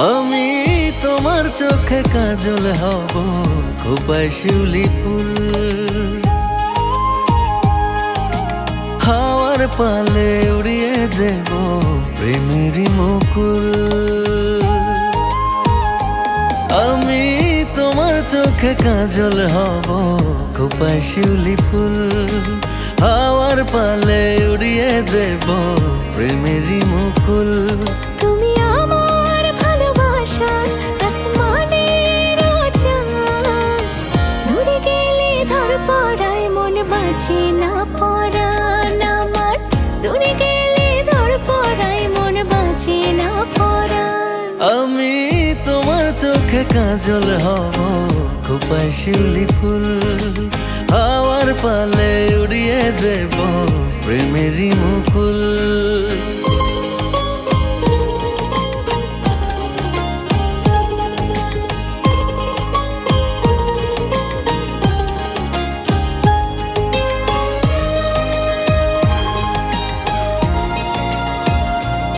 আমি তোমার চোখে কাজল হব, খোপায় শিউলি ফুল। হাওয়ার পালে উড়িয়ে দেব প্রেমেরই মুকুল। আমি তোমার চোখে কাজল হব, খোপায় শিউলি ফুল। হাওয়ার পালে উড়িয়ে দেব প্রেমেরই মুকুল। আমার। ধর আমি তোমার চোখে কাজল হব, খোপায় শিউলি ফুল। হাওয়ার পালে উড়িয়ে দেব প্রেমেরই মুকুল।